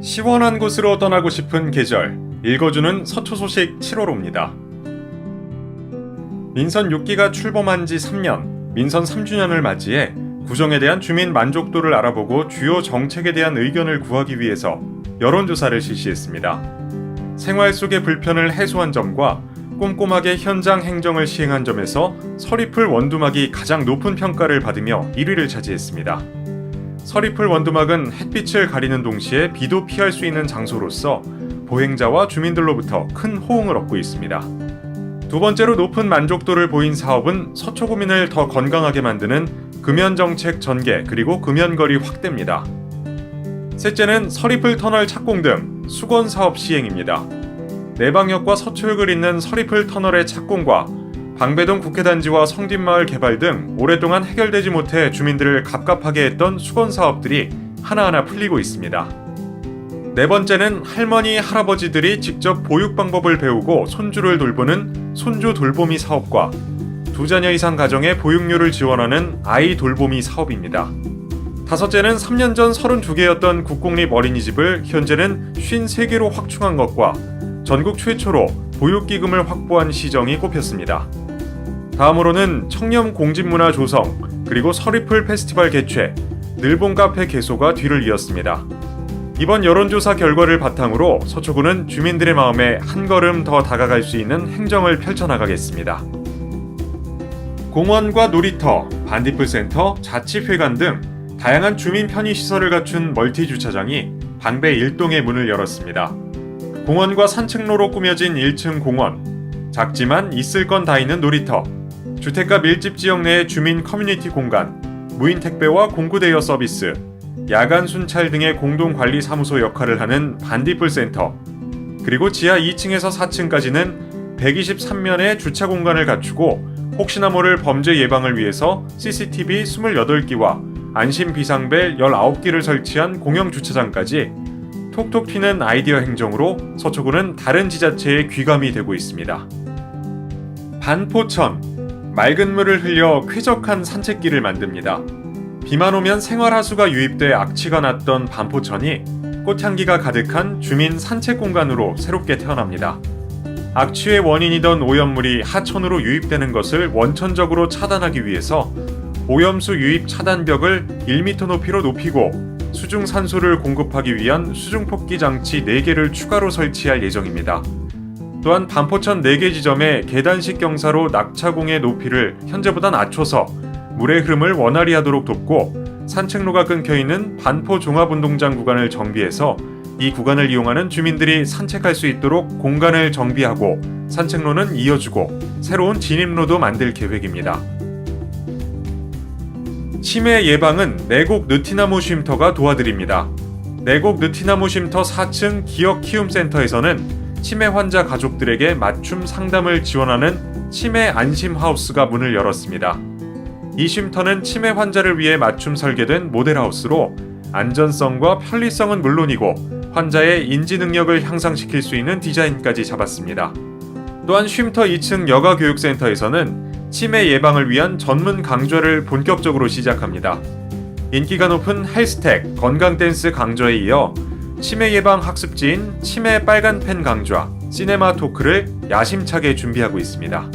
시원한 곳으로 떠나고 싶은 계절 읽어주는 서초 소식 7월호입니다. 민선 6기가 출범한 지 3년, 민선 3주년을 맞이해 구정에 대한 주민 만족도를 알아보고 주요 정책에 대한 의견을 구하기 위해서 여론조사를 실시했습니다. 생활 속의 불편을 해소한 점과 꼼꼼하게 현장 행정을 시행한 점에서 서리풀 원두막이 가장 높은 평가를 받으며 1위를 차지했습니다. 서리풀 원두막은 햇빛을 가리는 동시에 비도 피할 수 있는 장소로서 보행자와 주민들로부터 큰 호응을 얻고 있습니다. 두 번째로 높은 만족도를 보인 사업은 서초구민을 더 건강하게 만드는 금연정책 전개 그리고 금연거리 확대입니다. 셋째는 서리풀 터널 착공 등 수건 사업 시행입니다. 내방역과 서초역을 잇는 서리풀 터널의 착공과 방배동 국회단지와 성뒷마을 개발 등 오랫동안 해결되지 못해 주민들을 갑갑하게 했던 수건 사업들이 하나하나 풀리고 있습니다. 네 번째는 할머니, 할아버지들이 직접 보육 방법을 배우고 손주를 돌보는 손주 돌보미 사업과 두 자녀 이상 가정의 보육료를 지원하는 아이 돌보미 사업입니다. 다섯째는 3년 전 32개였던 국공립 어린이집을 현재는 53개로 확충한 것과 전국 최초로 보육기금을 확보한 시정이 꼽혔습니다. 다음으로는 청렴 공진문화 조성, 그리고 서리풀 페스티벌 개최, 늘봉 카페 개소가 뒤를 이었습니다. 이번 여론조사 결과를 바탕으로 서초구는 주민들의 마음에 한 걸음 더 다가갈 수 있는 행정을 펼쳐나가겠습니다. 공원과 놀이터, 반딧불 센터, 자치회관 등 다양한 주민 편의 시설을 갖춘 멀티 주차장이 방배 1동의 문을 열었습니다. 공원과 산책로로 꾸며진 1층 공원, 작지만 있을 건 다 있는 놀이터, 주택가 밀집 지역 내의 주민 커뮤니티 공간, 무인 택배와 공구 대여 서비스, 야간 순찰 등의 공동 관리 사무소 역할을 하는 반딧불 센터, 그리고 지하 2층에서 4층까지는 123면의 주차 공간을 갖추고 혹시나 모를 범죄 예방을 위해서 CCTV 28기와 안심 비상벨 19기를 설치한 공영 주차장까지 톡톡 튀는 아이디어 행정으로 서초구는 다른 지자체의 귀감이 되고 있습니다. 반포천 맑은 물을 흘려 쾌적한 산책길을 만듭니다. 비만 오면 생활하수가 유입돼 악취가 났던 반포천이 꽃향기가 가득한 주민 산책 공간으로 새롭게 태어납니다. 악취의 원인이던 오염물이 하천으로 유입되는 것을 원천적으로 차단하기 위해서 오염수 유입 차단벽을 1m 높이로 높이고 수중 산소를 공급하기 위한 수중 폭기 장치 4개를 추가로 설치할 예정입니다. 또한 반포천 4개 지점에 계단식 경사로 낙차공의 높이를 현재보다 낮춰서 물의 흐름을 원활히 하도록 돕고 산책로가 끊겨 있는 반포 종합운동장 구간을 정비해서 이 구간을 이용하는 주민들이 산책할 수 있도록 공간을 정비하고 산책로는 이어주고 새로운 진입로도 만들 계획입니다. 치매 예방은 내곡 느티나무 쉼터가 도와드립니다. 내곡 느티나무 쉼터 4층 기억 키움 센터에서는 치매 환자 가족들에게 맞춤 상담을 지원하는 치매 안심 하우스가 문을 열었습니다. 이 쉼터는 치매 환자를 위해 맞춤 설계된 모델하우스로 안전성과 편리성은 물론이고 환자의 인지 능력을 향상시킬 수 있는 디자인까지 잡았습니다. 또한 쉼터 2층 여가교육센터에서는 치매 예방을 위한 전문 강좌를 본격적으로 시작합니다. 인기가 높은 헬스텍 건강 댄스 강좌에 이어 치매 예방 학습지인 치매 빨간 펜 강좌, 시네마 토크를 야심차게 준비하고 있습니다.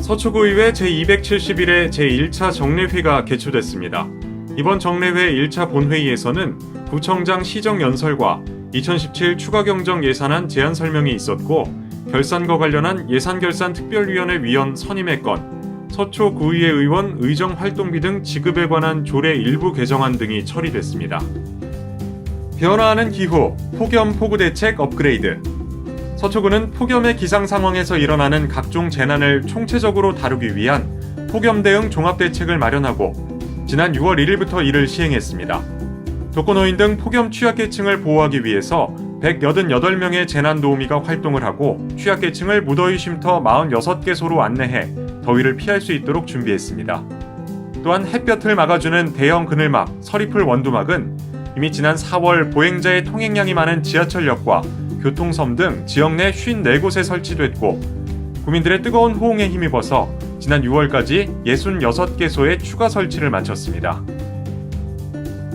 서초구의회 제271회 제1차 정례회가 개최됐습니다. 이번 정례회 1차 본회의에서는 구청장 시정연설과 2017 추가경정 예산안 제안 설명이 있었고 결산과 관련한 예산결산 특별위원회 위원 선임의 건, 서초구의회 의원 의정활동비 등 지급에 관한 조례 일부 개정안 등이 처리됐습니다. 변화하는 기후, 폭염 폭우 대책 업그레이드. 서초구는 폭염의 기상 상황에서 일어나는 각종 재난을 총체적으로 다루기 위한 폭염 대응 종합 대책을 마련하고 지난 6월 1일부터 이를 시행했습니다. 독거노인 등 폭염 취약계층을 보호하기 위해서 188명의 재난도우미가 활동을 하고 취약계층을 무더위 쉼터 46개소로 안내해 더위를 피할 수 있도록 준비했습니다. 또한 햇볕을 막아주는 대형 그늘막 서리풀 원두막은 이미 지난 4월 보행자의 통행량이 많은 지하철역과 교통섬 등 지역 내 54곳에 설치됐고 구민들의 뜨거운 호응에 힘입어서 지난 6월까지 66개소의 추가 설치를 마쳤습니다.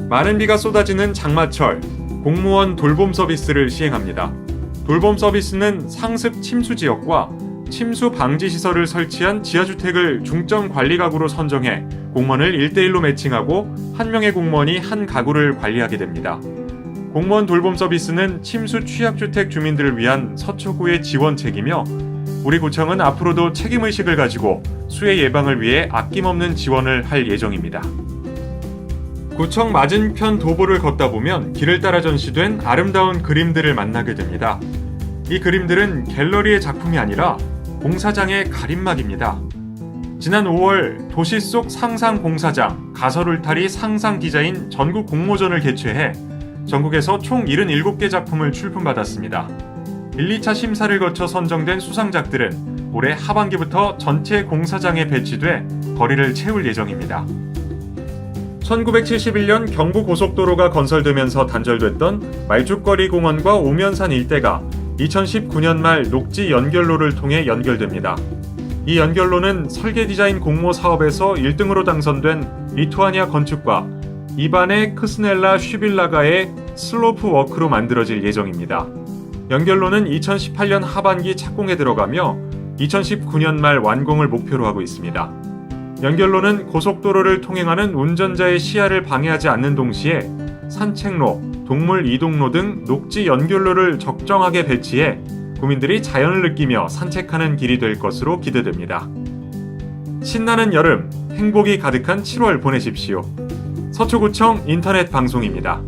많은 비가 쏟아지는 장마철, 공무원 돌봄 서비스를 시행합니다. 돌봄 서비스는 상습 침수 지역과 침수 방지 시설을 설치한 지하주택을 중점 관리 가구로 선정해 공무원을 1대1로 매칭하고 한 명의 공무원이 한 가구를 관리하게 됩니다. 공무원 돌봄 서비스는 침수 취약주택 주민들을 위한 서초구의 지원책이며 우리 구청은 앞으로도 책임의식을 가지고 수해 예방을 위해 아낌없는 지원을 할 예정입니다. 구청 맞은편 도보를 걷다 보면 길을 따라 전시된 아름다운 그림들을 만나게 됩니다. 이 그림들은 갤러리의 작품이 아니라 공사장의 가림막입니다. 지난 5월 도시 속 상상 공사장 가설울타리 상상 디자인 전국 공모전을 개최해 전국에서 총 77개 작품을 출품받았습니다. 1, 2차 심사를 거쳐 선정된 수상작들은 올해 하반기부터 전체 공사장에 배치돼 거리를 채울 예정입니다. 1971년 경부 고속도로가 건설되면서 단절됐던 말죽거리 공원과 오면산 일대가 2019년 말 녹지 연결로를 통해 연결됩니다. 이 연결로는 설계 디자인 공모 사업에서 1등으로 당선된 리투아니아 건축과 이반의 크스넬라 슈빌라가의 슬로프 워크로 만들어질 예정입니다. 연결로는 2018년 하반기 착공에 들어가며 2019년 말 완공을 목표로 하고 있습니다. 연결로는 고속도로를 통행하는 운전자의 시야를 방해하지 않는 동시에 산책로, 동물 이동로 등 녹지 연결로를 적정하게 배치해 구민들이 자연을 느끼며 산책하는 길이 될 것으로 기대됩니다. 신나는 여름, 행복이 가득한 7월 보내십시오. 서초구청 인터넷 방송입니다.